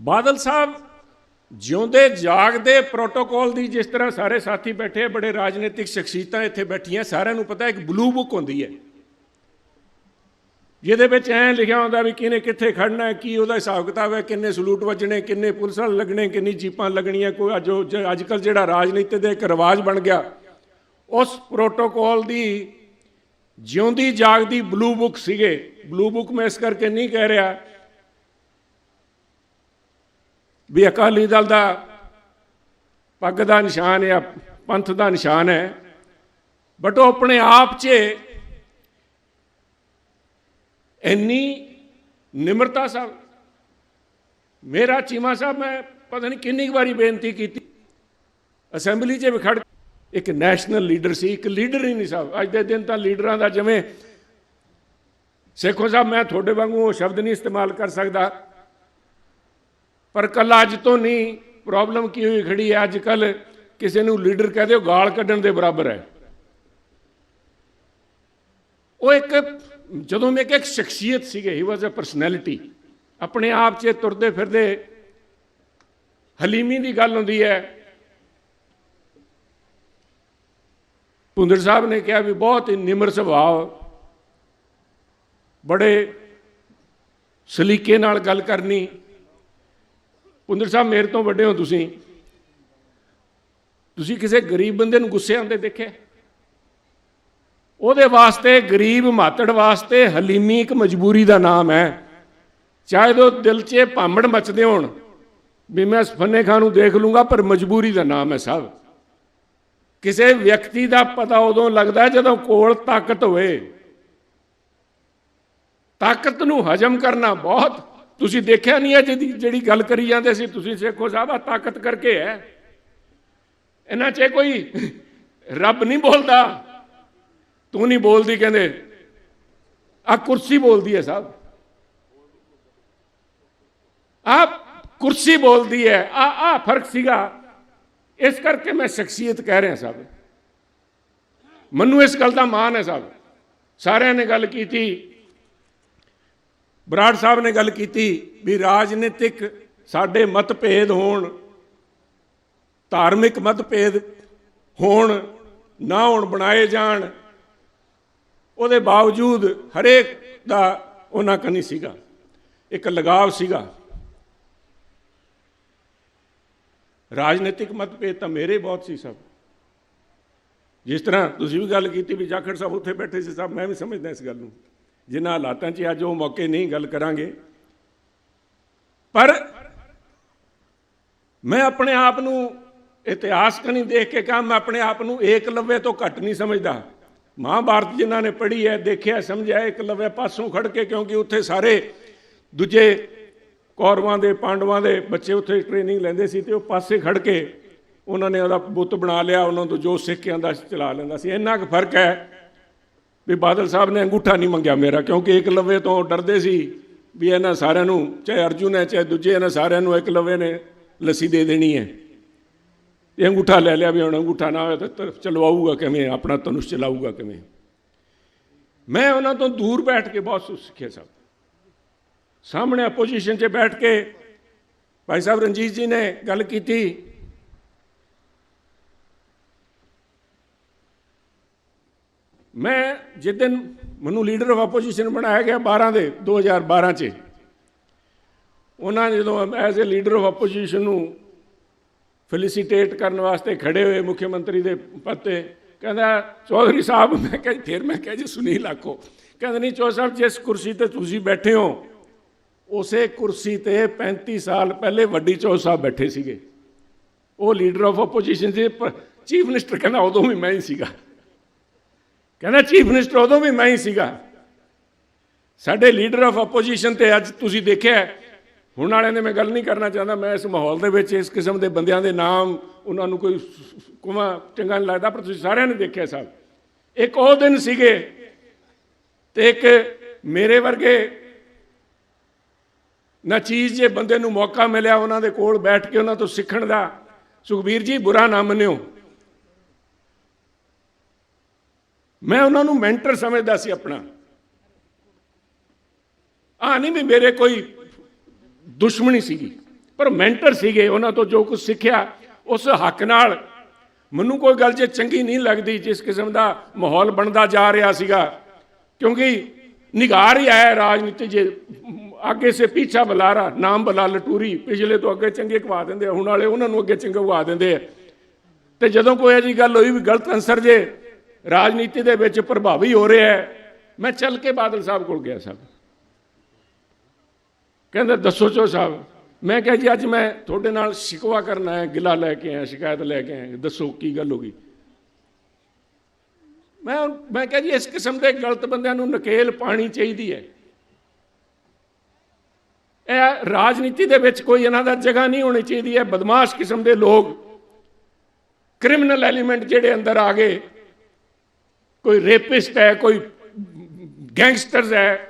ਬਾਦਲ ਸਾਹਿਬ, ਜਿਉਂਦੇ ਜਾਗਦੇ ਪ੍ਰੋਟੋਕੋਲ ਦੀ ਜਿਸ ਤਰ੍ਹਾਂ ਸਾਰੇ ਸਾਥੀ ਬੈਠੇ ਬੜੇ ਰਾਜਨੀਤਿਕ ਸ਼ਖਸੀਅਤਾਂ ਇੱਥੇ ਬੈਠੀਆਂ, ਸਾਰਿਆਂ ਨੂੰ ਪਤਾ ਇੱਕ ਬਲੂ ਬੁੱਕ ਹੁੰਦੀ ਹੈ। ਜਿਹਦੇ ਵਿੱਚ ਐਂ ਲਿਖਿਆ ਹੁੰਦਾ ਵੀ ਕਿਹਨੇ ਕਿੱਥੇ ਖੜਨਾ ਹੈ, ਕੀ ਉਹਦਾ ਹਿਸਾਬ ਕਿਤਾਬ ਹੈ, ਕਿੰਨੇ ਸਲੂਟ ਵੱਜਣੇ, ਕਿੰਨੇ ਪੁਲਿਸ ਵਾਲੇ ਲੱਗਣੇ, ਕਿੰਨੀ ਜੀਪਾਂ ਲੱਗਣੀਆਂ, ਕੋਈ ਅੱਜ ਅੱਜ ਕੱਲ ਜਿਹੜਾ ਰਾਜਨੀਤੀ ਦਾ ਇੱਕ ਰਿਵਾਜ ਬਣ ਗਿਆ, ਉਸ ਪ੍ਰੋਟੋਕੋਲ ਦੀ ਜਿਉਂਦੀ ਜਾਗਦੀ ਬਲੂ ਬੁੱਕ ਸੀਗੇ। ਬਲੂ ਬੁੱਕ ਮੈਂ ਇਸ ਕਰਕੇ ਨਹੀਂ ਕਹਿ ਰਿਹਾ ਵੀ ਅਕਾਲੀ ਦਲ ਦਾ ਪੱਗ ਦਾ ਨਿਸ਼ਾਨ ਹੈ ਪੰਥ ਦਾ ਨਿਸ਼ਾਨ ਹੈ ਬਟ ਉਹ ਆਪਣੇ ਆਪ 'ਚ ਇੰਨੀ ਨਿਮਰਤਾ ਸਾਹਿਬ ਮੇਰਾ ਚੀਮਾ ਸਾਹਿਬ ਮੈਂ ਪਤਾ ਨਹੀਂ ਕਿੰਨੀ ਕੁ ਵਾਰੀ ਬੇਨਤੀ ਕੀਤੀ। ਅਸੈਂਬਲੀ 'ਚ ਵੀ ਖੜ ਇੱਕ ਨੈਸ਼ਨਲ ਲੀਡਰ ਸੀ, ਇੱਕ ਲੀਡਰ ਹੀ ਨਹੀਂ ਸਾਹਿਬ ਅੱਜ ਦੇ ਦਿਨ ਤਾਂ ਲੀਡਰਾਂ ਦਾ ਜਿਵੇਂ, ਸੇਖੋ ਸਾਹਿਬ ਮੈਂ ਤੁਹਾਡੇ ਵਾਂਗੂ ਉਹ ਸ਼ਬਦ ਨਹੀਂ ਇਸਤੇਮਾਲ ਕਰ ਸਕਦਾ। ਪਰ ਕੱਲ ਅੱਜ ਤੋਂ ਨਹੀਂ ਪ੍ਰੋਬਲਮ ਕੀ ਹੋਈ ਖੜੀ ਹੈ? ਅੱਜ ਕੱਲ ਕਿਸੇ ਨੂੰ ਲੀਡਰ ਕਹਦੇ ਹੋ ਗਾਲ ਕੱਢਣ ਦੇ ਬਰਾਬਰ ਹੈ। ਉਹ ਇੱਕ, ਜਦੋਂ ਮੈਂ ਕਿ ਇੱਕ ਸ਼ਖਸੀਅਤ ਸੀਗੇ ਹੀ ਵਾਸ ਅ ਪਰਸਨੈਲਿਟੀ ਆਪਣੇ ਆਪ 'ਚ ਤੁਰਦੇ ਫਿਰਦੇ ਹਲੀਮੀ ਦੀ ਗੱਲ ਹੁੰਦੀ ਹੈ। ਪੁੰਦਰ ਸਾਹਿਬ ਨੇ ਕਿਹਾ ਵੀ ਬਹੁਤ ਹੀ ਨਿਮਰ ਸੁਭਾਅ, ਬੜੇ ਸਲੀਕੇ ਨਾਲ ਗੱਲ ਕਰਨੀ। ਪੁੰਦਰ ਸਾਹਿਬ, ਮੇਰੇ ਤੋਂ ਵੱਡੇ ਹੋ ਤੁਸੀਂ। ਤੁਸੀਂ ਕਿਸੇ ਗਰੀਬ ਬੰਦੇ ਨੂੰ ਗੁੱਸੇ ਆਉਂਦੇ ਦੇਖਿਆ? ਉਹਦੇ ਵਾਸਤੇ ਗਰੀਬ ਮਾਤੜ ਵਾਸਤੇ ਹਲੀਮੀ ਇੱਕ ਮਜਬੂਰੀ ਦਾ ਨਾਮ ਹੈ। ਚਾਹੇ ਉਹ ਦਿਲ 'ਚ ਭਾਂਬੜ ਮਚਦੇ ਹੋਣ, ਵੀ ਮੈਂ ਫੰਨੇ ਖਾਨ ਨੂੰ ਦੇਖ ਲੂੰਗਾ, ਪਰ ਮਜਬੂਰੀ ਦਾ ਨਾਮ ਹੈ ਸਭ। ਕਿਸੇ ਵਿਅਕਤੀ ਦਾ ਪਤਾ ਉਦੋਂ ਲੱਗਦਾ ਜਦੋਂ ਕੋਲ ਤਾਕਤ ਹੋਵੇ। ਤਾਕਤ ਨੂੰ ਹਜਮ ਕਰਨਾ ਬਹੁਤ ਤੁਸੀਂ ਦੇਖਿਆ ਨਹੀਂ ਹੈ ਜਿਹਦੀ ਜਿਹੜੀ ਗੱਲ ਕਰੀ ਜਾਂਦੇ ਸੀ? ਤੁਸੀਂ ਸੇਖੋ ਸਾਹਿਬ ਆ ਤਾਕਤ ਕਰਕੇ ਹੈ। ਇਹਨਾਂ 'ਚ ਕੋਈ ਰੱਬ ਨਹੀਂ ਬੋਲਦਾ। ਤੂੰ ਨਹੀਂ ਬੋਲਦੀ, ਕਹਿੰਦੇ। ਆ ਕੁਰਸੀ ਬੋਲਦੀ ਹੈ ਸਾਹਿਬ। ਆ ਕੁਰਸੀ ਬੋਲਦੀ ਹੈ। ਆ ਆ ਫ਼ਰਕ ਸੀਗਾ। ਇਸ ਕਰਕੇ ਮੈਂ ਸ਼ਖਸੀਅਤ ਕਹਿ ਰਿਹਾ ਸਾਹਿਬ। ਮੈਨੂੰ ਇਸ ਗੱਲ ਦਾ ਮਾਣ ਹੈ ਸਾਹਿਬ। ਸਾਰਿਆਂ ਨੇ ਗੱਲ ਕੀਤੀ। ਬਰਾੜ ਸਾਹਿਬ ਨੇ ਗੱਲ ਕੀਤੀ ਵੀ ਰਾਜਨੀਤਿਕ ਸਾਡੇ ਮਤਭੇਦ ਹੋਣ, ਧਾਰਮਿਕ ਮਤਭੇਦ ਹੋਣ, ਨਾ ਹੋਣ ਬਣਾਏ ਜਾਣ, ਉਹਦੇ ਬਾਵਜੂਦ ਹਰੇਕ ਦਾ ਉਹਨਾਂ ਕਨੀ ਸੀਗਾ। ਇੱਕ ਲਗਾਵ ਸੀਗਾ। ਰਾਜਨੀਤਿਕ ਮਤਭੇਦ ਤਾਂ ਮੇਰੇ ਬਹੁਤ ਸੀ ਸਭ। ਜਿਸ ਤਰ੍ਹਾਂ ਤੁਸੀਂ ਵੀ ਗੱਲ ਕੀਤੀ ਵੀ ਜਾਖੜ ਸਾਹਿਬ ਉੱਥੇ ਬੈਠੇ ਸੀ ਸਾਹਿਬ ਮੈਂ ਵੀ ਸਮਝਦਾ ਇਸ ਗੱਲ ਨੂੰ। ਜਿਨ੍ਹਾਂ ਹਾਲਾਤਾਂ 'ਚ ਅੱਜ ਉਹ ਮੌਕੇ ਨਹੀਂ ਗੱਲ ਕਰਾਂਗੇ। ਪਰ ਮੈਂ ਆਪਣੇ ਆਪ ਨੂੰ ਇਤਿਹਾਸ ਕਨੀ ਦੇਖ ਕੇ ਕਹਾਂ, ਮੈਂ ਆਪਣੇ ਆਪ ਨੂੰ ਏਕਲਵਯ ਤੋਂ ਘੱਟ ਨਹੀਂ ਸਮਝਦਾ। ਮਹਾਭਾਰਤ ਜਿਨ੍ਹਾਂ ਨੇ ਪੜ੍ਹੀ ਹੈ, ਦੇਖਿਆ, ਸਮਝਿਆ ਏਕਲਵਯ ਪਾਸੋਂ ਖੜ ਕੇ ਕਿਉਂਕਿ ਉੱਥੇ ਸਾਰੇ ਦੂਜੇ ਕੌਰਵਾਂ ਦੇ, ਪਾਂਡਵਾਂ ਦੇ ਬੱਚੇ ਉੱਥੇ ਟ੍ਰੇਨਿੰਗ ਲੈਂਦੇ ਸੀ ਤੇ ਉਹ ਪਾਸੇ ਖੜ ਕੇ ਉਹਨਾਂ ਨੇ ਉਹਦਾ ਬੁੱਤ ਬਣਾ ਲਿਆ, ਉਹਨਾਂ ਤੋਂ ਜੋ ਸਿੱਖਿਆਂ ਦਾ ਚਲਾ ਲੈਂਦਾ ਸੀ। ਇੰਨਾ ਕੁ ਫ਼ਰਕ ਹੈ ਵੀ ਬਾਦਲ ਸਾਹਿਬ ਨੇ ਅੰਗੂਠਾ ਨਹੀਂ ਮੰਗਿਆ ਮੇਰਾ, ਕਿਉਂਕਿ ਇੱਕ ਏਕਲਵਯ ਤੋਂ ਡਰਦੇ ਸੀ ਵੀ ਇਹਨਾਂ ਸਾਰਿਆਂ ਨੂੰ, ਚਾਹੇ ਅਰਜੁਨ ਹੈ, ਚਾਹੇ ਦੂਜੇ, ਇਹਨਾਂ ਸਾਰਿਆਂ ਨੂੰ ਇੱਕ ਲਵੇ ਨੇ ਲੱਸੀ ਦੇ ਦੇਣੀ ਹੈ। ਇਹ ਅੰਗੂਠਾ ਲੈ ਲਿਆ ਵੀ ਹੁਣ ਅੰਗੂਠਾ ਨਾ ਹੋਇਆ ਤਾਂ ਚਲਵਾਊਗਾ ਕਿਵੇਂ, ਆਪਣਾ ਧਨੁਸ਼ ਚਲਾਊਗਾ ਕਿਵੇਂ। ਮੈਂ ਉਹਨਾਂ ਤੋਂ ਦੂਰ ਬੈਠ ਕੇ ਬਹੁਤ ਕੁਝ ਸਿੱਖਿਆ ਸਭ ਸਾਹਮਣੇ ਆਪੋਜੀਸ਼ਨ 'ਚ ਬੈਠ ਕੇ ਭਾਈ ਸਾਹਿਬ ਰਣਜੀਤ ਜੀ ਨੇ ਗੱਲ ਕੀਤੀ ਮੈਂ ਜਿਸ ਦਿਨ ਮੈਨੂੰ ਲੀਡਰ ਆਫ ਆਪੋਜੀਸ਼ਨ ਬਣਾਇਆ ਗਿਆ 12 ਦੇ 2012 'ਚ ਉਹਨਾਂ ਜਦੋਂ as a leader of opposition ਨੂੰ ਫੈਲਿਸਿਟੇਟ ਕਰਨ ਵਾਸਤੇ ਖੜੇ ਹੋਏ ਮੁੱਖ ਮੰਤਰੀ ਦੇ ਪਦ ਤੇ ਕਹਿੰਦਾ ਚੌਧਰੀ ਸਾਹਿਬ ਮੈਂ ਕਿਹਾ ਜੀ, ਫਿਰ ਮੈਂ ਕਿਹਾ ਜੀ ਸੁਨੀਲ ਆਖੋ। ਕਹਿੰਦਾ ਨਹੀਂ ਚੌਧਰੀ ਸਾਹਿਬ ਜਿਸ ਕੁਰਸੀ ਤੇ ਤੁਸੀਂ ਬੈਠੇ ਹੋ ਉਸੇ ਕੁਰਸੀ ਤੇ 35 ਸਾਲ ਪਹਿਲੇ ਵੱਡੀ ਚੌਧਰੀ ਸਾਹਿਬ ਬੈਠੇ ਸੀਗੇ। ਉਹ ਲੀਡਰ ਆਫ ਆਪੋਜੀਸ਼ਨ ਸੀ ਚੀਫ ਮਿਨਿਸਟਰ ਕਹਿੰਦਾ ਉਦੋਂ ਵੀ ਮੈਂ ਹੀ ਸੀਗਾ। ਕਹਿੰਦਾ, ਚੀਫ ਮਿਨਿਸਟਰ, ਉਦੋਂ ਵੀ ਮੈਂ ਹੀ ਸੀਗਾ। ਸਾਡੇ ਲੀਡਰ ਆਫ ਆਪੋਜੀਸ਼ਨ ਤੇ ਅੱਜ ਤੁਸੀਂ ਦੇਖਿਆ ਹੁਣ ਵਾਲਿਆਂ ਨੇ ਮੈਂ ਗੱਲ ਨਹੀਂ ਕਰਨਾ ਚਾਹੁੰਦਾ। ਮੈਂ ਇਸ ਮਾਹੌਲ ਦੇ ਵਿੱਚ, ਇਸ ਕਿਸਮ ਦੇ ਬੰਦਿਆਂ ਦੇ ਨਾਮ, ਉਹਨਾਂ ਨੂੰ ਕੋਈ ਕੁਮਾ ਚੰਗਾ ਨਹੀਂ ਲੱਗਦਾ, ਪਰ ਤੁਸੀਂ ਸਾਰਿਆਂ ਨੇ ਦੇਖਿਆ ਸਾਹਿਬ ਇੱਕ ਉਹ ਦਿਨ ਸੀਗੇ ਤੇ ਇੱਕ ਮੇਰੇ ਵਰਗੇ ਨਾ ਚੀਜ਼ ਜੇ ਬੰਦੇ ਨੂੰ ਮੌਕਾ ਮਿਲਿਆ ਉਹਨਾਂ ਦੇ ਕੋਲ ਬੈਠ ਕੇ, ਉਹਨਾਂ ਤੋਂ ਸਿੱਖਣ ਦਾ। ਸੁਖਬੀਰ ਜੀ, ਬੁਰਾ ਨਾ ਮੰਨਿਓ। ਮੈਂ ਉਹਨਾਂ ਨੂੰ ਮੈਂਟਰ ਸਮਝਦਾ ਸੀ ਆਪਣਾ। ਆ ਨਹੀਂ ਵੀ ਮੇਰੇ ਕੋਈ ਦੁਸ਼ਮਣੀ ਸੀਗੀ, ਪਰ ਮੈਂਟਰ ਸੀਗੇ, ਉਹਨਾਂ ਤੋਂ ਜੋ ਕੁਝ ਸਿੱਖਿਆ, ਉਸ ਹੱਕ ਨਾਲ। ਮੈਨੂੰ ਕੋਈ ਗੱਲ ਜੇ ਚੰਗੀ ਨਹੀਂ ਲੱਗਦੀ, ਜਿਸ ਕਿਸਮ ਦਾ ਮਾਹੌਲ ਬਣਦਾ ਜਾ ਰਿਹਾ ਸੀਗਾ, ਕਿਉਂਕਿ ਨਿਗਾਰ ਹੀ ਆਇਆ ਰਾਜਨੀਤੀ ਜੇ, ਅੱਗੇ ਸੇ ਪੀਛਾ ਬੁਲਾਰਾ ਨਾਮ ਬਲਾ ਲਟੂਰੀ ਪਿਛਲੇ ਤੋਂ ਅੱਗੇ ਚੰਗੇ ਕਵਾ ਦਿੰਦੇ ਹੁਣ ਵਾਲੇ ਉਹਨਾਂ ਨੂੰ ਅੱਗੇ ਚੰਗੇ ਕਵਾ ਦਿੰਦੇ ਆ। ਤੇ ਜਦੋਂ ਕੋਈ ਅਜੀ ਗੱਲ ਹੋਈ ਵੀ ਗਲਤ ਅਨਸਰ ਜੇ ਰਾਜਨੀਤੀ ਦੇ ਵਿੱਚ ਪ੍ਰਭਾਵੀ ਹੋ ਰਿਹਾ ਹੈ। ਮੈਂ ਚੱਲ ਕੇ ਬਾਦਲ ਸਾਹਿਬ ਕੋਲ ਗਿਆ ਸਾਹਿਬ ਕਹਿੰਦਾ, ਦੱਸੋ ਚੋ ਸਾਹਿਬ। ਮੈਂ ਕਿਹਾ, ਜੀ, ਅੱਜ ਮੈਂ ਤੁਹਾਡੇ ਨਾਲ ਸ਼ਿਕਵਾ ਕਰਨਾ ਹੈ ਗਿਲਾ ਲੈ ਕੇ ਆਇਆ, ਸ਼ਿਕਾਇਤ ਲੈ ਕੇ ਆਇਆ। ਦੱਸੋ, ਕੀ ਗੱਲ ਹੋ ਗਈ? ਮੈਂ ਮੈਂ ਕਿਹਾ, ਜੀ, ਇਸ ਕਿਸਮ ਦੇ ਗਲਤ ਬੰਦਿਆਂ ਨੂੰ ਨਕੇਲ ਪਾਣੀ ਚਾਹੀਦੀ ਹੈ। ਇਹ ਰਾਜਨੀਤੀ ਦੇ ਵਿੱਚ ਕੋਈ ਇਹਨਾਂ ਦਾ ਜਗ੍ਹਾ ਨਹੀਂ ਹੋਣੀ ਚਾਹੀਦੀ। ਹੈ ਬਦਮਾਸ਼ ਕਿਸਮ ਦੇ ਲੋਕ, ਕ੍ਰਿਮੀਨਲ ਐਲੀਮੈਂਟ ਜਿਹੜੇ ਅੰਦਰ ਆ ਗਏ ਕੋਈ ਰੇਪਿਸਟ ਹੈ, ਕੋਈ ਗੈਂਗਸਟਰਸ ਹੈ।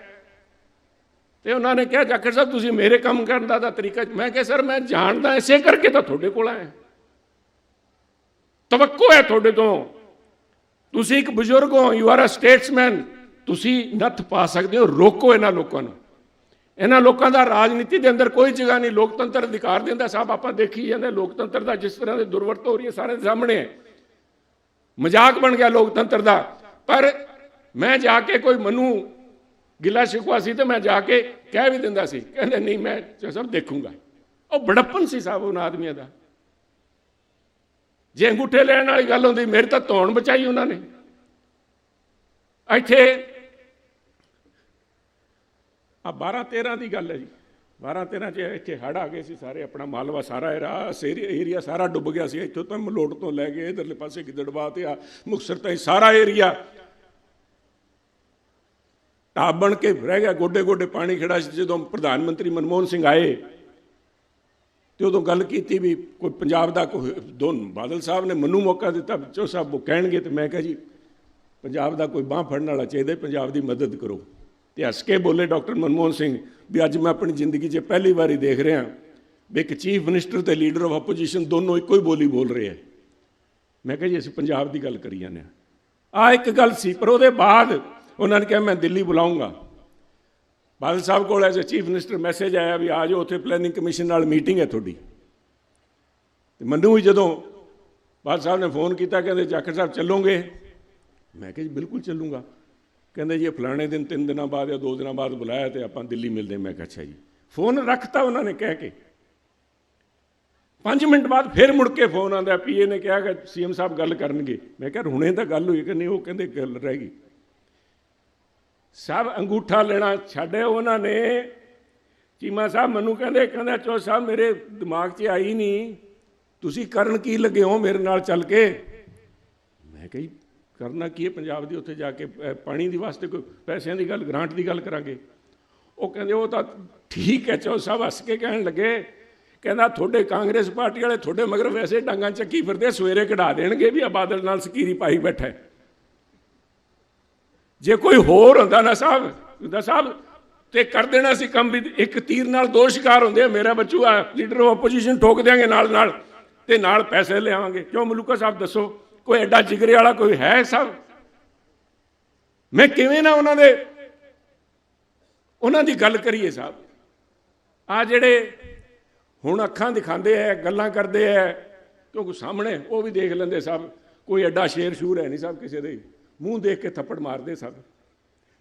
ਤੇ ਉਹਨਾਂ ਨੇ ਕਿਹਾ ਜਾਖੜ ਸਾਹਿਬ, ਤੁਸੀਂ ਮੇਰੇ ਕੰਮ ਕਰਨ ਦਾ ਤਾਂ ਤਰੀਕਾ ਮੈਂ ਕਿਹਾ, ਸਰ, ਮੈਂ ਜਾਣਦਾ, ਇਸੇ ਕਰਕੇ ਤਾਂ ਤੁਹਾਡੇ ਕੋਲ ਆਇਆ। ਤਵੱਕੋ ਹੈ ਤੁਹਾਡੇ ਤੋਂ। ਤੁਸੀਂ ਇੱਕ ਬਜ਼ੁਰਗ ਹੋ ਯੂ ਆਰ ਅ ਸਟੇਟਸਮੈਨ ਤੁਸੀਂ ਨੱਥ ਪਾ ਸਕਦੇ ਹੋ, ਰੋਕੋ ਇਹਨਾਂ ਲੋਕਾਂ ਨੂੰ। ਇਹਨਾਂ ਲੋਕਾਂ ਦਾ ਰਾਜਨੀਤੀ ਦੇ ਅੰਦਰ ਕੋਈ ਜਗ੍ਹਾ ਨਹੀਂ। ਲੋਕਤੰਤਰ ਅਧਿਕਾਰ ਦਿੰਦਾ ਸਾਹਿਬ ਆਪਾਂ ਦੇਖੀ ਜਾਂਦੇ ਲੋਕਤੰਤਰ ਦਾ ਜਿਸ ਤਰ੍ਹਾਂ ਦੇ ਦੁਰਵਰਤੋਂ ਹੋ ਰਹੀ ਹੈ, ਸਾਰੇ ਦੇ ਸਾਹਮਣੇ ਮਜ਼ਾਕ ਬਣ ਗਿਆ ਲੋਕਤੰਤਰ ਦਾ। ਪਰ ਮੈਂ ਜਾ ਕੇ ਕੋਈ ਮੈਨੂੰ ਗਿਲਾ ਸ਼ਿਕਵਾ ਸੀ ਤੇ ਮੈਂ ਜਾ ਕੇ ਕਹਿ ਵੀ ਦਿੰਦਾ ਸੀ, ਕਹਿੰਦੇ ਨਹੀਂ ਮੈਂ ਸਭ ਦੇਖੂੰਗਾ। ਉਹ ਬੜਪਨ ਸੀ ਸਾਹਿਬ ਉਹਨਾਂ ਆਦਮੀਆਂ ਦਾ। ਜੇ ਅੰਗੂਠੇ ਲੈਣ ਵਾਲੀ ਗੱਲ ਹੁੰਦੀ, ਮੇਰੇ ਤਾਂ ਧੌਣ ਬਚਾਈ ਉਹਨਾਂ ਨੇ। ਇੱਥੇ ਆ 12 13 ਦੀ ਗੱਲ ਹੈ ਜੀ। 12 13 ਚ ਇੱਥੇ ਹੜ ਆ ਗਏ ਸੀ ਸਾਰੇ, ਆਪਣਾ ਮਾਲਵਾ ਸਾਰਾ ਏਰੀਆ ਸਾਰਾ ਡੁੱਬ ਗਿਆ ਸੀ। ਇੱਥੋਂ ਤਾਂ ਮਲੋਟ ਤੋਂ ਲੈ ਕੇ ਇਧਰਲੇ ਪਾਸੇ ਗਿੱਦੜਵਾ ਤੇ ਆ ਮੁਕਸਰ ਤਾਈਂ ਸਾਰਾ ਏਰੀਆ। ਢਾਬ ਬਣ ਕੇ ਰਹਿ ਗਿਆ ਗੋਡੇ ਗੋਡੇ ਪਾਣੀ ਖੜਾ ਸੀ। ਜਦੋਂ ਪ੍ਰਧਾਨ ਮੰਤਰੀ ਮਨਮੋਹਨ ਸਿੰਘ ਆਏ, ਤੇ ਉਦੋਂ ਗੱਲ ਕੀਤੀ ਵੀ ਕੋਈ ਪੰਜਾਬ ਦਾ ਕੋਈ ਦੋਨ ਬਾਦਲ ਸਾਹਿਬ ਨੇ ਮੈਨੂੰ ਮੌਕਾ ਦਿੱਤਾ, ਚੋ ਸਾਹਿਬ ਉਹ ਕਹਿਣਗੇ ਤੇ ਮੈਂ ਕਿਹਾ ਜੀ, ਪੰਜਾਬ ਦਾ ਕੋਈ ਬਾਹ ਫੜਨ ਵਾਲਾ ਚਾਹੀਦਾ, ਪੰਜਾਬ ਦੀ ਮਦਦ ਕਰੋ। ਤੇ ਹੱਸ ਕੇ ਬੋਲੇ ਡਾਕਟਰ ਮਨਮੋਹਨ ਸਿੰਘ ਵੀ ਅੱਜ ਮੈਂ ਆਪਣੀ ਜ਼ਿੰਦਗੀ 'ਚ ਪਹਿਲੀ ਵਾਰੀ ਦੇਖ ਰਿਹਾ ਵੀ ਇੱਕ ਚੀਫ ਮਿਨਿਸਟਰ ਤੇ ਲੀਡਰ ਆਫ ਆਪੋਜੀਸ਼ਨ ਦੋਨੋਂ ਇੱਕੋ ਹੀ ਬੋਲੀ ਬੋਲ ਰਹੇ ਆ। ਮੈਂ ਕਿਹਾ ਜੀ, ਅਸੀਂ ਪੰਜਾਬ ਦੀ ਗੱਲ ਕਰੀ ਜਾਂਦੇ ਆ ਆ ਇੱਕ ਗੱਲ ਸੀ, ਪਰ ਉਹਦੇ ਬਾਅਦ ਉਹਨਾਂ ਨੇ ਕਿਹਾ, ਮੈਂ ਦਿੱਲੀ ਬੁਲਾਉਂਗਾ। ਬਾਦਲ ਸਾਹਿਬ ਕੋਲ ਐਜ਼ ਚੀਫ ਮਿਨਿਸਟਰ ਮੈਸੇਜ ਆਇਆ ਵੀ ਆ ਜਾਓ, ਉੱਥੇ ਪਲੈਨਿੰਗ ਕਮਿਸ਼ਨ ਨਾਲ ਮੀਟਿੰਗ ਹੈ ਤੁਹਾਡੀ। ਤੇ ਮੈਨੂੰ ਵੀ ਜਦੋਂ ਬਾਦਲ ਸਾਹਿਬ ਨੇ ਫੋਨ ਕੀਤਾ, ਕਹਿੰਦੇ, ਜਾਖੜ ਸਾਹਿਬ, ਚੱਲੋਗੇ? ਮੈਂ ਕਿਹਾ, ਜੀ, ਬਿਲਕੁਲ ਚੱਲੂਗਾ। ਕਹਿੰਦੇ, ਜੀ, ਇਹ ਫਲਾਣੇ ਦਿਨ, ਤਿੰਨ ਦਿਨਾਂ ਬਾਅਦ ਜਾਂ ਦੋ ਦਿਨਾਂ ਬਾਅਦ ਬੁਲਾਇਆ ਤੇ ਆਪਾਂ ਦਿੱਲੀ ਮਿਲਦੇ ਮੈਂ ਕਿਹਾ, ਅੱਛਾ ਜੀ। ਫੋਨ ਰੱਖਤਾ ਉਹਨਾਂ ਨੇ ਕਹਿ ਕੇ। 5 ਮਿੰਟ ਬਾਅਦ ਫਿਰ ਮੁੜ ਕੇ ਫੋਨ ਆਉਂਦਾ ਪੀਏ ਨੇ ਕਿਹਾ ਕਿ ਸੀਐਮ ਸਾਹਿਬ ਗੱਲ ਕਰਨਗੇ। ਮੈਂ ਕਿਹਾ, ਹੁਣੇ ਤਾਂ ਗੱਲ ਹੋਈ ਕਿ ਨਹੀਂ? ਉਹ ਕਹਿੰਦੇ, ਗੱਲ ਰਹਿ ਗਈ। ਸਭ ਅੰਗੂਠਾ ਲੈਣਾ ਛੱਡੇ ਉਹਨਾਂ ਨੇ। ਚੀਮਾ ਸਾਹਿਬ ਮੈਨੂੰ ਕਹਿੰਦੇ, ਕਹਿੰਦਾ, ਚੋ ਸਾਹਿਬ, ਮੇਰੇ ਦਿਮਾਗ 'ਚ ਆਈ ਨਹੀਂ। ਤੁਸੀਂ ਕਰਨ ਕੀ ਲੱਗੇ ਹੋ ਮੇਰੇ ਨਾਲ ਚੱਲ ਕੇ? ਮੈਂ ਕਹੀ ਕਰਨਾ ਕੀ ਹੈ? ਪੰਜਾਬ ਦੀ ਉੱਥੇ ਜਾ ਕੇ ਪਾਣੀ ਦੀ ਵਾਸਤੇ ਕੋਈ ਪੈਸਿਆਂ ਦੀ ਗੱਲ ਗ੍ਰਾਂਟ ਦੀ ਗੱਲ ਕਰਾਂਗੇ। ਉਹ ਕਹਿੰਦੇ, ਉਹ ਤਾਂ ਠੀਕ ਹੈ, ਚੋ ਸਾਹਿਬ ਹੱਸ ਕੇ ਕਹਿਣ ਲੱਗੇ। ਕਹਿੰਦਾ, ਤੁਹਾਡੇ ਕਾਂਗਰਸ ਪਾਰਟੀ ਵਾਲੇ ਤੁਹਾਡੇ ਮਗਰ ਵੈਸੇ ਡਾਂਗਾਂ ਚੱਕੀ ਫਿਰਦੇ, ਸਵੇਰੇ ਕਢਾ ਦੇਣਗੇ ਵੀ ਆ ਬਾਦਲ ਨਾਲ ਸਕੀਰੀ ਪਾਈ ਬੈਠਾ ਹੈ। ਜੇ ਕੋਈ ਹੋਰ ਹੁੰਦਾ ਨਾ ਸਾਹਿਬ, ਹੁੰਦਾ ਸਾਹਿਬ, ਤੇ ਕਰ ਦੇਣਾ ਸੀ ਕੰਮ ਵੀ, ਇੱਕ ਤੀਰ ਨਾਲ ਦੋ ਸ਼ਿਕਾਰ ਹੁੰਦੇ ਆ, ਮੇਰਾ ਬੱਚੂ ਆ, ਲੀਡਰ ਆਫ ਆਪੋਜੀਸ਼ਨ ਠੋਕ ਦਿਆਂਗੇ ਨਾਲ ਨਾਲ, ਤੇ ਨਾਲ ਪੈਸੇ ਲਿਆਵਾਂਗੇ। ਕਿਉਂ ਮਲੂਕਾ ਸਾਹਿਬ ਦੱਸੋ, ਕੋਈ ਐਡਾ ਜਿਗਰੇ ਵਾਲਾ ਕੋਈ ਹੈ ਸਾਹਿਬ? ਮੈਂ ਕਿਵੇਂ ਨਾ ਉਹਨਾਂ ਦੇ, ਉਹਨਾਂ ਦੀ ਗੱਲ ਕਰੀਏ ਸਾਹਿਬ। ਆ ਜਿਹੜੇ ਹੁਣ ਅੱਖਾਂ ਦਿਖਾਉਂਦੇ ਐ ਗੱਲਾਂ ਕਰਦੇ ਐ ਕਿਉਂਕਿ ਸਾਹਮਣੇ ਉਹ ਵੀ ਦੇਖ ਲੈਂਦੇ ਸਾਹਿਬ, ਕੋਈ ਐਡਾ ਸ਼ੇਰ ਸ਼ੂਰ ਹੈ ਨਹੀਂ ਸਭ ਕਿਸੇ ਦੇ। ਮੂੰਹ ਦੇਖ ਕੇ ਥੱਪੜ ਮਾਰਦੇ ਸਭ।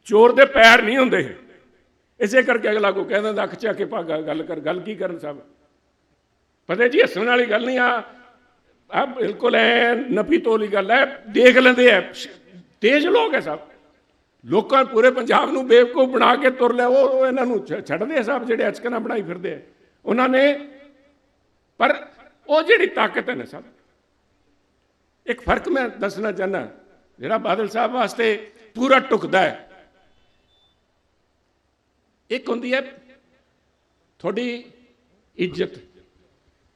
ਚੋਰ ਦੇ ਪੈਰ ਨਹੀਂ ਹੁੰਦੇ। ਇਸੇ ਕਰਕੇ ਅਗਲਾ ਕੋ ਕਹਿੰਦਾ ਦਿੰਦਾ ਅੱਖ ਚੱਕ ਕੇ ਭਾਗਾ ਗੱਲ ਕਰ, ਗੱਲ ਕੀ ਕਰਨ ਸਭ। ਪਤਾ ਜੀ, ਹੱਸਣ ਵਾਲੀ ਗੱਲ ਨਹੀਂ ਆ। ਆ ਬਿਲਕੁਲ ਐ, ਨਪੀ ਤੋਲੀ ਗੱਲ ਹੈ ਦੇਖ ਲੈਂਦੇ ਐ। ਤੇਜ਼ ਲੋਕ ਐ ਸਭ। ਲੋਕਾਂ ਪੂਰੇ ਪੰਜਾਬ ਨੂੰ ਬੇਵਕੂਫ ਬਣਾ ਕੇ ਤੁਰ ਲਿਆ। ਉਹ ਇਹਨਾਂ ਨੂੰ ਛੱਡਦੇ ਆ ਸਭ ਜਿਹੜੇ ਅਚਕਨਾ ਬਣਾਈ ਫਿਰਦੇ ਆ। ਉਹਨਾਂ ਨੇ, ਪਰ ਉਹ ਜਿਹੜੀ ਤਾਕਤ ਹੈ ਨਾ ਸਭ। ਇੱਕ ਫ਼ਰਕ ਮੈਂ ਦੱਸਣਾ ਚਾਹੁੰਦਾ। ਜਿਹੜਾ ਬਾਦਲ ਸਾਹਿਬ ਵਾਸਤੇ ਪੂਰਾ ਟੁਕਦਾ ਹੈ। ਇੱਕ ਹੁੰਦੀ ਹੈ ਤੁਹਾਡੀ ਇੱਜ਼ਤ।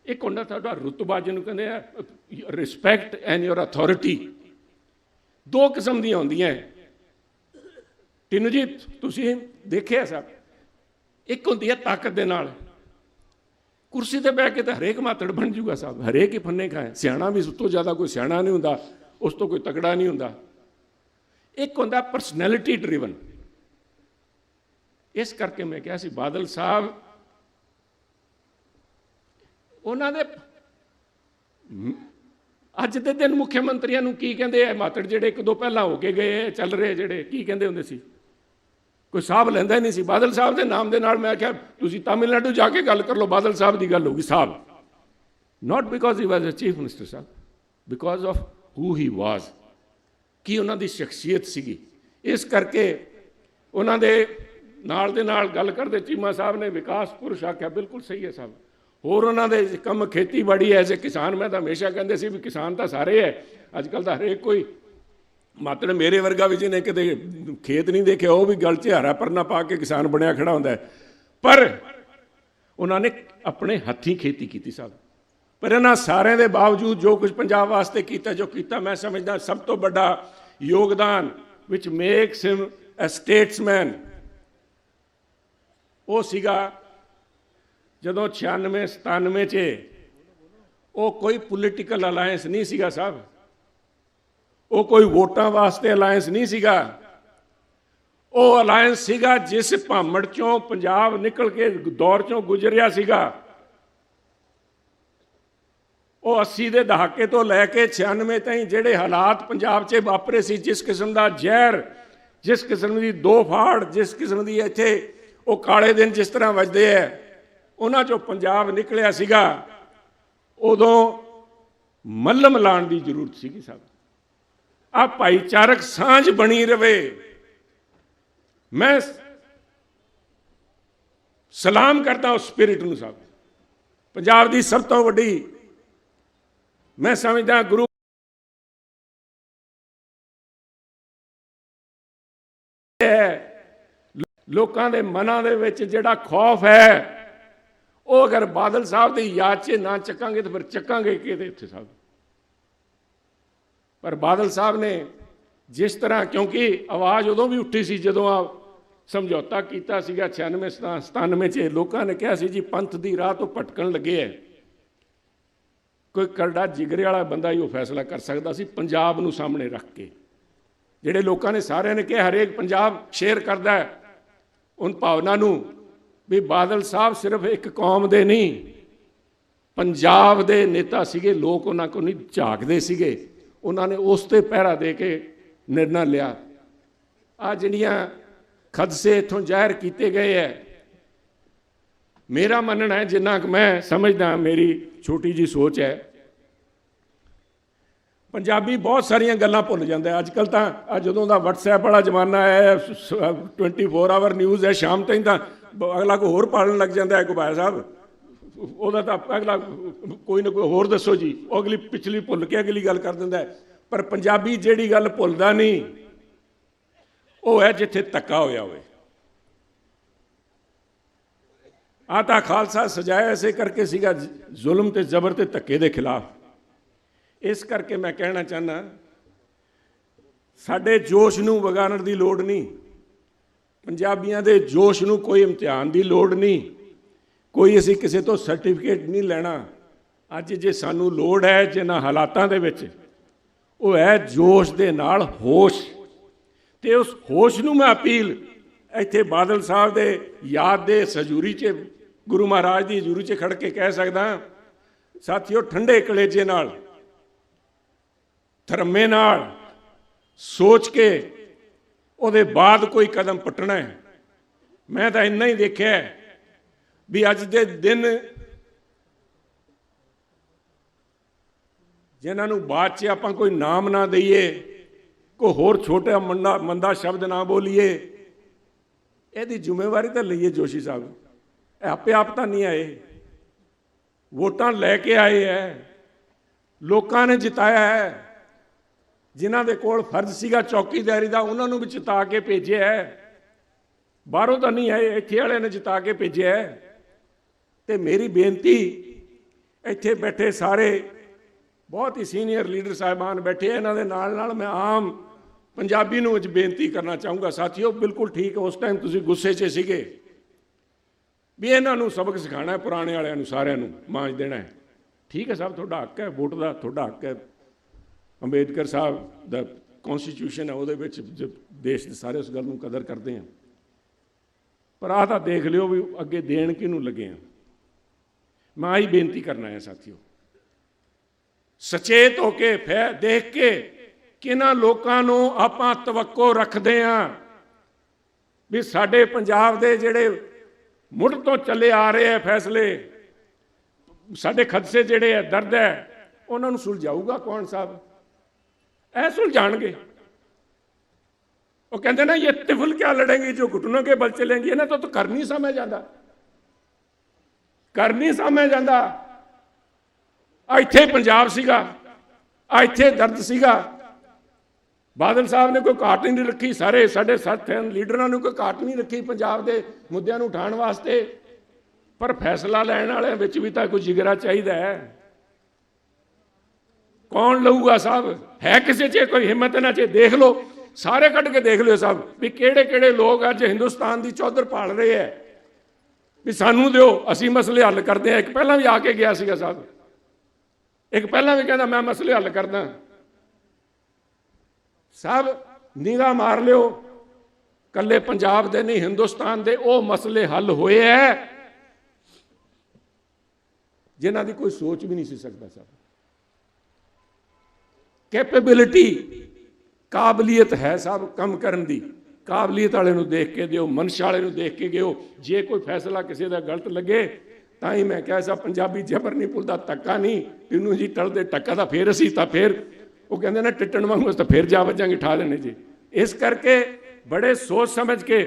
ਇੱਕ ਹੁੰਦਾ ਤੁਹਾਡਾ ਰੁਤਬਾ ਜਿਹਨੂੰ ਕਹਿੰਦੇ ਆ ਰਿਸਪੈਕਟ ਐਂਡ ਯੋਰ ਅਥਾਰਟੀ ਦੋ ਕਿਸਮ ਦੀਆਂ ਹੁੰਦੀਆਂ ਤਿੰਨ ਜੀ, ਤੁਸੀਂ ਦੇਖਿਆ ਸਭ ਇੱਕ ਹੁੰਦੀ ਹੈ ਤਾਕਤ ਦੇ ਨਾਲ। ਕੁਰਸੀ ਤੇ ਬਹਿ ਕੇ ਤਾਂ ਹਰੇਕ ਮਾਤੜ ਬਣ ਜੂਗਾ ਸਾਹਿਬ ਹਰੇਕ ਹੀ ਫੰਨੇ ਖਾਏ। ਸਿਆਣਾ ਵੀ ਉਸ ਤੋਂ ਜ਼ਿਆਦਾ ਕੋਈ ਸਿਆਣਾ ਨਹੀਂ ਹੁੰਦਾ। ਉਸ ਤੋਂ ਕੋਈ ਤਕੜਾ ਨਹੀਂ ਹੁੰਦਾ। ਇੱਕ ਹੁੰਦਾ ਪਰਸਨੈਲਿਟੀ ਡਰਿਵਨ ਇਸ ਕਰਕੇ ਮੈਂ ਕਿਹਾ ਸੀ, ਬਾਦਲ ਸਾਹਿਬ, ਉਹਨਾਂ ਦੇ ਅੱਜ ਦੇ ਦਿਨ ਮੁੱਖ ਮੰਤਰੀਆਂ ਨੂੰ ਕੀ ਕਹਿੰਦੇ ਆ? ਮਾਤੜ ਜਿਹੜੇ ਇੱਕ ਦੋ ਪਹਿਲਾਂ ਹੋ ਕੇ ਗਏ ਚੱਲ ਰਹੇ ਜਿਹੜੇ, ਕੀ ਕਹਿੰਦੇ ਹੁੰਦੇ ਸੀ? ਕੋਈ ਸਾਹਿਬ ਲੈਂਦਾ ਹੀ ਨਹੀਂ ਸੀ। ਬਾਦਲ ਸਾਹਿਬ ਦੇ ਨਾਮ ਦੇ ਨਾਲ ਮੈਂ ਕਿਹਾ, ਤੁਸੀਂ ਤਾਮਿਲਨਾਡੂ ਜਾ ਕੇ ਗੱਲ ਕਰ ਲਓ, ਬਾਦਲ ਸਾਹਿਬ ਦੀ ਗੱਲ ਹੋਊਗੀ ਸਾਹਿਬ not because he was a chief minister Sahib because of who he was ਕੀ ਉਹਨਾਂ ਦੀ ਸ਼ਖਸੀਅਤ ਸੀਗੀ? ਇਸ ਕਰਕੇ ਉਹਨਾਂ ਦੇ ਨਾਲ ਦੇ ਨਾਲ ਗੱਲ ਕਰਦੇ ਚੀਮਾ ਸਾਹਿਬ ਨੇ ਵਿਕਾਸ ਪੁਰਸ਼ ਆਖਿਆ, ਬਿਲਕੁਲ ਸਹੀ ਹੈ ਸਾਹਿਬ ਹੋਰ ਉਹਨਾਂ ਦੇ ਕੰਮ ਖੇਤੀਬਾੜੀ ਐਜ਼ ਅ ਕਿਸਾਨ, ਮੈਂ ਤਾਂ ਹਮੇਸ਼ਾ ਕਹਿੰਦੇ ਸੀ ਵੀ ਕਿਸਾਨ ਤਾਂ ਸਾਰੇ ਹੈ। ਅੱਜ ਕੱਲ ਤਾਂ ਹਰੇਕ ਕੋਈ ਮਾਤੜ ਮੇਰੇ ਵਰਗਾ ਵੀ ਜਿਹਨੇ ਕਿਤੇ ਖੇਤ ਨਹੀਂ ਦੇਖਿਆ, ਉਹ ਵੀ ਗਲ 'ਚ ਹਾਰਾ ਪਰਨਾ ਪਾ ਕੇ ਕਿਸਾਨ ਬਣਿਆ ਖੜਾ ਹੁੰਦਾ ਪਰ ਉਹਨਾਂ ਨੇ ਆਪਣੇ ਹੱਥੀਂ ਖੇਤੀ ਕੀਤੀ ਸਾਹਿਬ ਪਰ ਇਹਨਾਂ ਸਾਰਿਆਂ ਦੇ ਬਾਵਜੂਦ ਜੋ ਕੁਝ ਪੰਜਾਬ ਵਾਸਤੇ ਕੀਤਾ, ਜੋ ਕੀਤਾ, ਮੈਂ ਸਮਝਦਾ ਸਭ ਤੋਂ ਵੱਡਾ ਯੋਗਦਾਨ which makes him a statesman, ਉਹ ਸੀਗਾ ਜਦੋਂ 96 97 ਚ ਉਹ ਕੋਈ ਪੋਲੀਟੀਕਲ ਅਲਾਈਅੰਸ ਨਹੀਂ ਸੀਗਾ ਸਾਹਿਬ। ਉਹ ਕੋਈ ਵੋਟਾਂ ਵਾਸਤੇ ਅਲਾਈਅੰਸ ਨਹੀਂ ਸੀਗਾ। ਉਹ ਅਲਾਈਅੰਸ ਸੀਗਾ ਜਿਸ ਭਾਮੜ ਚੋਂ ਪੰਜਾਬ ਨਿਕਲ ਕੇ ਦੌਰ ਚੋਂ ਗੁਜ਼ਰਿਆ ਸੀਗਾ। ਉਹ 80 ਦੇ ਦਹਾਕੇ ਤੋਂ ਲੈ ਕੇ 96 ਤਾਈਂ ਜਿਹੜੇ ਹਾਲਾਤ ਪੰਜਾਬ 'ਚ ਵਾਪਰੇ ਸੀ, ਜਿਸ ਕਿਸਮ ਦਾ ਜ਼ਹਿਰ, ਜਿਸ ਕਿਸਮ ਦੀ ਦੋ ਫਾੜ, ਜਿਸ ਕਿਸਮ ਦੀ ਇੱਥੇ ਉਹ ਕਾਲੇ ਦਿਨ ਜਿਸ ਤਰ੍ਹਾਂ ਵੱਜਦੇ ਐ, ਉਹਨਾਂ 'ਚੋਂ ਪੰਜਾਬ ਨਿਕਲਿਆ ਸੀਗਾ। ਉਦੋਂ ਮੱਲਮ ਲਾਣ ਦੀ ਜ਼ਰੂਰਤ ਸੀਗੀ ਸਭ ਆ ਭਾਈਚਾਰਕ ਸਾਂਝ ਬਣੀ ਰਵੇ। ਮੈਂ ਸਲਾਮ ਕਰਦਾ ਉਸ ਸਪਿਰਿਟ ਨੂੰ ਸਭ ਪੰਜਾਬ ਦੀ ਸਭ ਤੋਂ ਵੱਡੀ ਮੈਂ ਸਮਝਦਾ ਗੁਰੂ ਲੋਕਾਂ ਦੇ ਮਨਾਂ ਦੇ ਵਿੱਚ ਜਿਹੜਾ ਖੌਫ ਹੈ, ਉਹ ਅਗਰ ਬਾਦਲ ਸਾਹਿਬ ਦੀ ਯਾਦ 'ਚ ਨਾ ਚੱਕਾਂਗੇ ਤਾਂ ਫਿਰ ਚੱਕਾਂਗੇ ਕਿਹਦੇ ਉੱਥੇ ਸਾਹਿਬ? ਪਰ ਬਾਦਲ ਸਾਹਿਬ ਨੇ ਜਿਸ ਤਰ੍ਹਾਂ, ਕਿਉਂਕਿ ਆਵਾਜ਼ ਉਦੋਂ ਵੀ ਉੱਠੀ ਸੀ ਜਦੋਂ ਆ ਸਮਝੌਤਾ ਕੀਤਾ ਸੀਗਾ 96 97 ਚ ਲੋਕਾਂ ਨੇ ਕਿਹਾ ਸੀ ਜੀ, ਪੰਥ ਦੀ ਰਾਹ ਤੋਂ ਭਟਕਣ ਲੱਗੇ ਐ ਕੋਈ ਕਰੜਾ ਜਿਗਰੇ ਵਾਲਾ ਬੰਦਾ ਹੀ ਉਹ ਫੈਸਲਾ ਕਰ ਸਕਦਾ ਸੀ ਪੰਜਾਬ ਨੂੰ ਸਾਹਮਣੇ ਰੱਖ ਕੇ। ਜਿਹੜੇ ਲੋਕਾਂ ਨੇ ਸਾਰਿਆਂ ਨੇ ਕਿਹਾ, ਹਰੇਕ ਪੰਜਾਬ ਸ਼ੇਅਰ ਕਰਦਾ ਹੈ ਉਨ ਭਾਵਨਾ ਨੂੰ ਵੀ ਬਾਦਲ ਸਾਹਿਬ ਸਿਰਫ ਇੱਕ ਕੌਮ ਦੇ ਨਹੀਂ, ਪੰਜਾਬ ਦੇ ਨੇਤਾ ਸੀਗੇ, ਲੋਕ ਉਹਨਾਂ ਕੋਲ ਨਹੀਂ ਝਾਕਦੇ ਸੀਗੇ। ਉਹਨਾਂ ਨੇ ਉਸ ਤੇ ਪਹਿਰਾ ਦੇ ਕੇ ਨਿਰਣਾ ਲਿਆ। ਆ ਜਿਹੜੀਆਂ ਖਦਸੇ ਇਥੋਂ ਜ਼ਾਹਿਰ ਕੀਤੇ ਗਏ ਐ ਮੇਰਾ ਮੰਨਣਾ ਹੈ, ਜਿੰਨਾ ਕਿ ਮੈਂ ਸਮਝਦਾ, ਮੇਰੀ ਛੋਟੀ ਜੀ ਸੋਚ ਹੈ। ਪੰਜਾਬੀ ਬਹੁਤ ਸਾਰੀਆਂ ਗੱਲਾਂ ਭੁੱਲ ਜਾਂਦਾ ਅੱਜ ਕੱਲ ਤਾਂ ਜਦੋਂ ਦਾ WhatsApp ਵਾਲਾ ਜ਼ਮਾਨਾ ਹੈ, ਸ- 24 ਆਵਰ ਨਿਊਜ਼ ਹੈ, ਸ਼ਾਮ ਤਾਈਂ ਤਾਂ ਅਗਲਾ ਕੋਈ ਹੋਰ ਪਾਲਣ ਲੱਗ ਜਾਂਦਾ ਹੈ ਗੁਬਾਇਆ ਸਾਹਿਬ। ਉਹਦਾ ਤਾਂ ਅਗਲਾ, ਕੋਈ ਨਾ ਕੋਈ ਹੋਰ ਦੱਸੋ ਜੀ, ਉਹ ਅਗਲੀ ਪਿਛਲੀ ਭੁੱਲ ਕੇ ਅਗਲੀ ਗੱਲ ਕਰ ਦਿੰਦਾ ਪਰ ਪੰਜਾਬੀ ਜਿਹੜੀ ਗੱਲ ਭੁੱਲਦਾ ਨਹੀਂ, ਉਹ ਹੈ ਜਿੱਥੇ ਧੱਕਾ ਹੋਇਆ ਹੋਵੇ। ਆ ਤਾਂ ਖਾਲਸਾ ਸਜਾਇਆ ਐਸੇ ਕਰਕੇ ਸੀਗਾ, ਜ਼ੁਲਮ ਤੇ ਜ਼ਬਰ ਤੇ ਧੱਕੇ ਦੇ ਖਿਲਾਫ। ਇਸ ਕਰਕੇ ਮੈਂ ਕਹਿਣਾ ਚਾਹਨਾ ਸਾਡੇ ਜੋਸ਼ ਨੂੰ ਵਿਗਾੜਨ ਦੀ ਲੋੜ ਨਹੀਂ। ਪੰਜਾਬੀਆਂ ਦੇ ਜੋਸ਼ ਨੂੰ ਕੋਈ ਇਮਤਿਹਾਨ ਦੀ ਲੋੜ ਨਹੀਂ। ਕੋਈ ਅਸੀਂ ਕਿਸੇ ਤੋਂ ਸਰਟੀਫਿਕੇਟ ਨਹੀਂ ਲੈਣਾ। ਅੱਜ ਜੇ ਸਾਨੂੰ ਲੋੜ ਹੈ ਜਿਨ੍ਹਾਂ ਹਾਲਾਤਾਂ ਦੇ ਵਿੱਚ, ਉਹ ਹੈ ਜੋਸ਼ ਦੇ ਨਾਲ ਹੋਸ਼। ਤੇ ਉਸ ਹੋਸ਼ ਨੂੰ ਮੈਂ ਅਪੀਲ ਇੱਥੇ ਬਾਦਲ ਸਾਹਿਬ ਦੇ ਯਾਦ ਦੇ ਸਜੂਰੀ 'ਚ ਗੁਰੂ ਮਹਾਰਾਜ ਦੀ ਹਜ਼ੂਰੀ 'ਚ ਖੜ ਕੇ ਕਹਿ ਸਕਦਾ ਸਾਥੀਓ, ਠੰਡੇ ਕਲੇਜੇ ਨਾਲ, ਧਰਮੇ ਨਾਲ ਸੋਚ ਕੇ ਉਹਦੇ ਬਾਅਦ ਕੋਈ ਕਦਮ ਪਟਣਾ ਹੈ। ਮੈਂ ਤਾਂ ਇੰਨਾ ਹੀ ਦੇਖਿਆ ਵੀ ਅੱਜ ਦੇ ਦਿਨ ਜਿਨ੍ਹਾਂ ਨੂੰ ਬਾਅਦ 'ਚ ਆਪਾਂ ਕੋਈ ਨਾਮ ਨਾ ਦਈਏ, ਕੋਈ ਹੋਰ ਛੋਟਾ ਮੰਦਾ ਮੰਦਾ ਸ਼ਬਦ ਨਾ ਬੋਲੀਏ, ਇਹਦੀ ਜ਼ਿੰਮੇਵਾਰੀ ਤਾਂ ਲਈਏ ਜੋਸ਼ੀ ਸਾਹਿਬ। ਆਪੇ ਆਪ ਤਾਂ ਨਹੀਂ ਆਏ। ਵੋਟਾਂ ਲੈ ਕੇ ਆਏ ਐ। ਲੋਕਾਂ ਨੇ ਜਿਤਾਇਆ ਹੈ ਜਿਨ੍ਹਾਂ ਦੇ ਕੋਲ ਫਰਜ਼ ਸੀਗਾ ਚੌਕੀਦਾਰੀ ਦਾ, ਉਹਨਾਂ ਨੂੰ ਵੀ ਜਿਤਾ ਕੇ ਭੇਜਿਆ ਹੈ ਬਾਹਰੋਂ ਤਾਂ ਨਹੀਂ ਆਏ, ਇੱਥੇ ਵਾਲਿਆਂ ਨੇ ਜਿਤਾ ਕੇ ਭੇਜਿਆ ਹੈ ਤੇ ਮੇਰੀ ਬੇਨਤੀ, ਇੱਥੇ ਬੈਠੇ ਸਾਰੇ ਬਹੁਤ ਹੀ ਸੀਨੀਅਰ ਲੀਡਰ ਸਾਹਿਬਾਨ ਬੈਠੇ ਇਹਨਾਂ ਦੇ ਨਾਲ ਨਾਲ ਮੈਂ ਆਮ ਪੰਜਾਬੀ ਨੂੰ ਅੱਜ ਬੇਨਤੀ ਕਰਨਾ ਚਾਹੂੰਗਾ। ਸਾਥੀਓ, ਬਿਲਕੁਲ ਠੀਕ, ਉਸ ਟਾਈਮ ਤੁਸੀਂ ਗੁੱਸੇ 'ਚ ਸੀਗੇ। ਵੀ ਇਹਨਾਂ ਨੂੰ ਸਬਕ ਸਿਖਾਣਾ ਪੁਰਾਣੇ ਵਾਲਿਆਂ ਨੂੰ, ਸਾਰਿਆਂ ਨੂੰ ਮਾਂਜ ਦੇਣਾ ਹੈ। ਠੀਕ ਹੈ ਸਾਹਿਬ, ਤੁਹਾਡਾ ਹੱਕ ਹੈ, ਵੋਟ ਦਾ ਤੁਹਾਡਾ ਹੱਕ ਹੈ। ਅੰਬੇਦਕਰ ਸਾਹਿਬ ਦਾ ਕਨਸਟੀਟਿਊਸ਼ਨ ਹੈ, ਉਹਦੇ ਵਿੱਚ ਜ- ਦੇਸ਼ ਦੇ ਸਾਰੇ ਉਸ ਗੱਲ ਨੂੰ ਕਦਰ ਕਰਦੇ ਆ ਪਰ ਆਹ ਤਾਂ ਦੇਖ ਲਿਓ ਵੀ ਅੱਗੇ ਦੇਣ ਕਿਹਨੂੰ ਲੱਗੇ ਆ ਮੈਂ ਆਹੀ ਬੇਨਤੀ ਕਰਨਾ ਹੈ ਸਾਥੀਓ। ਸਚੇਤ ਹੋ ਕੇ, ਫੈ, ਦੇਖ ਕੇ ਕਿਹਨਾਂ ਲੋਕਾਂ ਨੂੰ ਆਪਾਂ ਤਵੱਕੋ ਰੱਖਦੇ ਆਂ ਵੀ ਸਾਡੇ ਪੰਜਾਬ ਦੇ ਜਿਹੜੇ ਮੁੱਢ ਤੋਂ ਚੱਲੇ ਆ ਰਹੇ ਆ ਫੈਸਲੇ। ਸਾਡੇ ਖਦਸੇ ਜਿਹੜੇ ਆ ਦਰਦ ਹੈ ਉਹਨਾਂ ਨੂੰ ਸੁਲਝਾਊਗਾ ਕੌਣ ਸਾਹਿਬ? ਐ ਸੁਲਝਾਣਗੇ ਉਹ ਕਹਿੰਦੇ ਨਾ, ਇਹ ਤਿਫਲ ਕਿਆ ਲੜेंगे ਜੋ ਘੁਟਨੋਂ ਕੇ ਬਲ ਚਲੇਗੀ, ਇਹਨਾਂ ਤੋਂ ਤਾਂ ਕਰ ਨਹੀਂ ਸਮਝ ਜਾਂਦਾ। ਕਰ ਨਹੀਂ ਸਮਝ ਆਂਦਾ ਇੱਥੇ ਪੰਜਾਬ ਸੀਗਾ ਇੱਥੇ ਦਰਦ ਸੀਗਾ ਬਾਦਲ ਸਾਹਿਬ ਨੇ ਕੋਈ ਘਾਟ ਨਹੀਂ ਰੱਖੀ, ਸਾਰੇ ਸਾਡੇ ਸਾਥੀਆਂ ਲੀਡਰਾਂ ਨੂੰ ਕੋਈ ਘਾਟ ਨਹੀਂ ਰੱਖੀ ਪੰਜਾਬ ਦੇ ਮੁੱਦਿਆਂ ਨੂੰ ਉਠਾਉਣ ਵਾਸਤੇ। ਪਰ ਫੈਸਲਾ ਲੈਣ ਵਾਲਿਆਂ ਵਿੱਚ ਵੀ ਤਾਂ ਕੋਈ ਜਿਗਰਾ ਚਾਹੀਦਾ ਹੈ। ਕੌਣ ਲਊਗਾ ਸਾਹਿਬ? ਹੈ ਕਿਸੇ 'ਚ? ਕੋਈ ਹਿੰਮਤ ਨਾ 'ਚ? ਦੇਖ ਲਓ। ਸਾਰੇ ਕੱਢ ਕੇ ਦੇਖ ਲਿਓ ਸਾਹਿਬ ਵੀ ਕਿਹੜੇ ਕਿਹੜੇ ਲੋਕ ਅੱਜ ਹਿੰਦੁਸਤਾਨ ਦੀ ਚੌਧਰ ਪਾਲ ਰਹੇ ਐ ਵੀ ਸਾਨੂੰ ਦਿਓ, ਅਸੀਂ ਮਸਲੇ ਹੱਲ ਕਰਦੇ ਆ ਇੱਕ ਪਹਿਲਾਂ ਵੀ ਆ ਕੇ ਗਿਆ ਸੀਗਾ ਸਾਹਿਬ। ਇੱਕ ਪਹਿਲਾਂ ਵੀ ਕਹਿੰਦਾ, ਮੈਂ ਮਸਲੇ ਹੱਲ ਕਰਦਾ। ਸਾਹਿਬ ਨਿਗਾਹ ਮਾਰ ਲਿਓ। ਕੱਲੇ ਪੰਜਾਬ ਦੇ ਨਹੀਂ, ਹਿੰਦੁਸਤਾਨ ਦੇ ਉਹ ਮਸਲੇ ਹੱਲ ਹੋਏ ਐ। ਜਿਨ੍ਹਾਂ ਦੀ ਕੋਈ ਸੋਚ ਵੀ ਨਹੀਂ ਸੀ ਸਕਦਾ ਸਾਹਿਬ ਕੈਪੇਬਿਲਿਟੀ ਕਾਬਲੀਅਤ ਹੈ ਸਭ ਕੰਮ ਕਰਨ ਦੀ। ਕਾਬਲੀਅਤ ਵਾਲੇ ਨੂੰ ਦੇਖ ਕੇ ਦਿਓ, ਮਨਸਾ ਵਾਲੇ ਨੂੰ ਦੇਖ ਕੇ ਗਿਓ ਜੇ ਕੋਈ ਫੈਸਲਾ ਕਿਸੇ ਦਾ ਗਲਤ ਲੱਗੇ, ਤਾਂ ਹੀ ਮੈਂ ਕਿਹਾ ਸਾ ਪੰਜਾਬੀ ਜਬਰ ਨਹੀਂ ਭੁੱਲਦਾ ਤੱਕਾ ਨਹੀਂ। ਤੈਨੂੰ ਜੀ ਟਲਦੇ ਟੱਕਾ ਤਾਂ ਫੇਰ ਅਸੀਂ ਤਾਂ ਫੇਰ ਉਹ ਕਹਿੰਦੇ ਨੇ ਟਿੱਟਣ ਵਾਂਗੂ ਅਸੀਂ ਤਾਂ ਫੇਰ ਜਾ ਵੱਜਾਂਗੇ ਠਾ ਦੇਣੇ ਜੀ। ਇਸ ਕਰਕੇ ਬੜੇ ਸੋਚ ਸਮਝ ਕੇ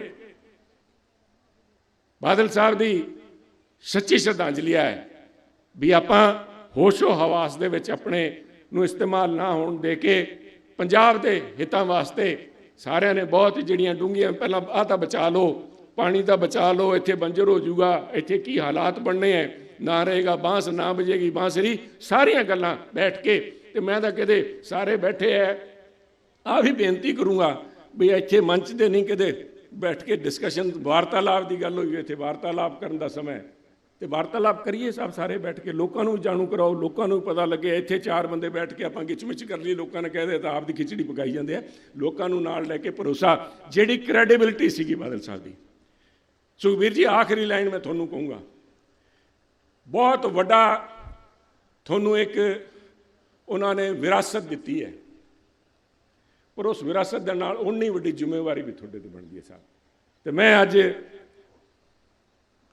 ਬਾਦਲ ਸਾਹਿਬ ਦੀ ਸੱਚੀ ਸ਼ਰਧਾਂਜਲੀ ਹੈ ਵੀ ਆਪਾਂ ਹੋਸ਼ੋ ਹਵਾਸ ਦੇ ਵਿੱਚ ਆਪਣੇ ਨੂੰ ਇਸਤੇਮਾਲ ਨਾ ਹੋਣ ਦੇ ਕੇ ਪੰਜਾਬ ਦੇ ਹਿੱਤਾਂ ਵਾਸਤੇ ਸਾਰਿਆਂ ਨੇ ਬਹੁਤ ਜਿਹੜੀਆਂ ਡੂੰਘੀਆਂ, ਪਹਿਲਾਂ ਆਹ ਤਾਂ ਬਚਾ ਲਓ, ਪਾਣੀ ਦਾ ਬਚਾ ਲਓ, ਇੱਥੇ ਬੰਜਰ ਹੋ ਜਾਊਗਾ, ਇੱਥੇ ਕੀ ਹਾਲਾਤ ਬਣਨੇ ਐ ਨਾ ਰਹੇਗਾ, ਬਾਂਸ ਨਾ ਬਜੇਗੀ ਬਾਂਸਰੀ, ਸਾਰੀਆਂ ਗੱਲਾਂ ਬੈਠ ਕੇ ਤੇ ਮੈਂ ਤਾਂ ਕਿਤੇ ਸਾਰੇ ਬੈਠੇ ਐ। ਆ ਵੀ ਬੇਨਤੀ ਕਰੂੰਗਾ ਵੀ ਇੱਥੇ ਮੰਚ ਤੇ ਨਹੀਂ ਕਿਤੇ ਬੈਠ ਕੇ ਡਿਸਕਸ਼ਨ ਵਾਰਤਾਲਾਪ ਦੀ ਗੱਲ ਹੋਈ ਇੱਥੇ। ਵਾਰਤਾਲਾਪ ਕਰਨ ਦਾ ਸਮਾਂ ਹੈ ਤੇ ਵਾਰਤਾਲਾਪ ਕਰੀਏ ਸਭ ਸਾਰੇ ਬੈਠ ਕੇ। ਲੋਕਾਂ ਨੂੰ ਜਾਣੂ ਕਰਾਓ, ਲੋਕਾਂ ਨੂੰ ਪਤਾ ਲੱਗੇ। ਇੱਥੇ ਚਾਰ ਬੰਦੇ ਬੈਠ ਕੇ ਆਪਾਂ ਗਿਚਮਿਚ ਕਰ ਲਈ। ਲੋਕਾਂ ਨੇ ਕਹਦੇ ਤਾਂ ਆਪ ਦੀ ਖਿਚੜੀ ਪਕਾਈ ਜਾਂਦੇ ਆ ਲੋਕਾਂ ਨੂੰ ਨਾਲ ਲੈ ਕੇ ਭਰੋਸਾ, ਜਿਹੜੀ ਕ੍ਰੈਡੀਬਿਲਿਟੀ ਸੀਗੀ ਬਾਦਲ ਸਾਹਿਬ ਦੀ। ਸੁਖਬੀਰ ਜੀ, ਆਖਰੀ ਲਾਈਨ ਮੈਂ ਤੁਹਾਨੂੰ ਕਹੂੰਗਾ। ਬਹੁਤ ਵੱਡਾ ਤੁਹਾਨੂੰ ਇੱਕ ਉਹਨਾਂ ਨੇ ਵਿਰਾਸਤ ਦਿੱਤੀ ਹੈ। ਪਰ ਉਸ ਵਿਰਾਸਤ ਦੇ ਨਾਲ ਉਨੀ ਵੱਡੀ ਜ਼ਿੰਮੇਵਾਰੀ ਵੀ ਤੁਹਾਡੇ ਤੇ ਬਣਦੀ ਹੈ ਸਾਹਿਬ। ਤੇ ਮੈਂ ਅੱਜ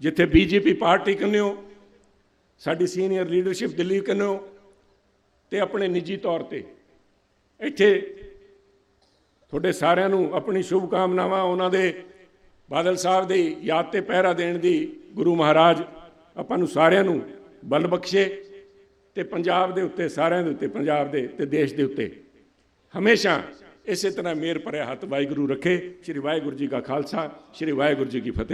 ਜਿੱਥੇ ਬੀਜੇਪੀ ਪਾਰਟੀ ਕੰਨਿਓ, ਸਾਡੀ ਸੀਨੀਅਰ ਲੀਡਰਸ਼ਿਪ ਦਿੱਲੀ ਕੰਨਿਓ ਤੇ ਆਪਣੇ ਨਿੱਜੀ ਤੌਰ ਤੇ ਇੱਥੇ ਤੁਹਾਡੇ ਸਾਰਿਆਂ ਨੂੰ ਆਪਣੀ ਸ਼ੁਭ ਕਾਮਨਾਵਾਂ ਉਹਨਾਂ ਦੇ ਬਾਦਲ ਸਾਹਿਬ ਦੀ ਯਾਦ ਤੇ ਪਹਿਰਾ ਦੇਣ ਦੀ ਗੁਰੂ ਮਹਾਰਾਜ ਆਪਾਂ ਨੂੰ ਸਾਰਿਆਂ ਨੂੰ ਬਲ ਬਖਸ਼ੇ। ਤੇ ਪੰਜਾਬ ਦੇ ਉੱਤੇ, ਸਾਰਿਆਂ ਦੇ ਉੱਤੇ, ਪੰਜਾਬ ਦੇ ਤੇ ਦੇਸ਼ ਦੇ ਉੱਤੇ। ਹਮੇਸ਼ਾ ਇਸੇ ਤਰ੍ਹਾਂ ਮੇਰ ਭਰਿਆ ਹੱਥ ਵਾਹਿਗੁਰੂ ਰੱਖੇ। ਸ੍ਰੀ ਵਾਹਿਗੁਰੂ ਜੀ ਕਾ ਖਾਲਸਾ, ਸ੍ਰੀ ਵਾਹਿਗੁਰੂ ਜੀ ਕੀ ਫਤਿਹ।